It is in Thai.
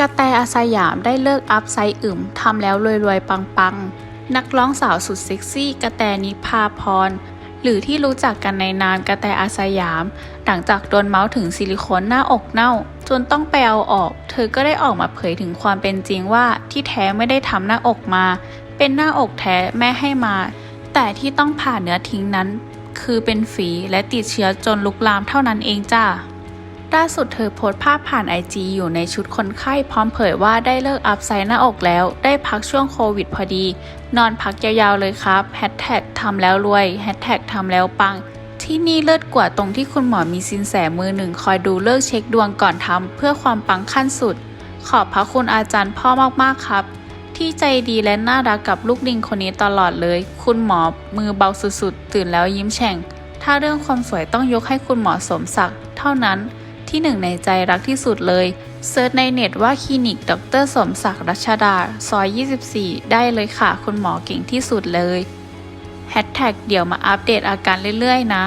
กระแตอาสยามได้เลิกอัพไซด์อึมทำแล้วรวยๆ ปังๆ นักร้องสาวสุดเซ็กซี่กระแตนิพาพร หรือที่รู้จักกันในนามกระแตอาสยาม หลังจากโดนเมาส์ถึงซิลิโคนหน้าอกเน่า จนต้องไปเอาออก เธอก็ได้ออกมาเผยถึงความเป็นจริงว่าที่แท้ไม่ได้ทำหน้าอกมา เป็นหน้าอกแท้แม่ให้มา แต่ที่ต้องผ่าเนื้อทิ้งนั้น คือเป็นฝีและติดเชื้อจนลุกลามเท่านั้นเองจ้า ล่าสุดเธอโพสต์ภาพผ่านไอจอยู่ในชุดคนไข้พร้อมเผยว่าได้เลิกอัพไซด์หน้าอกแล้ว ได้พักช่วงโควิดพอดี นอนพักยาวๆเลยครับแฮชแท็กทำแล้วรวยแฮชแท็กทำแล้วปัง ที่นี่เลิศกว่าตรงที่คุณหมอมีสินแสมือหนึ่งคอยดูเลิกเช็คดวงก่อนทำเพื่อความปังขั้นสุด ขอบพระคุณอาจารย์พ่อมากๆครับ ที่ใจดีและน่ารักกับลูกลิงคนนี้ตลอดเลย คุณหมอมือเบาสุดๆตื่นแล้วยิ้มแฉ่ง ถ้าเรื่องความสวยต้องยกให้คุณหมอสมศักดิ์เท่านั้น ที่หนึ่งในใจรักที่สุดเลยเซิร์ชในเน็ตว่าคลินิกดรสมศักดิ์รัชดา ซอย 24 ได้เลยค่ะ คุณหมอเก่งที่สุดเลยแฮชแท็กเดี๋ยวมาอัปเดตอาการเรื่อยๆ นะ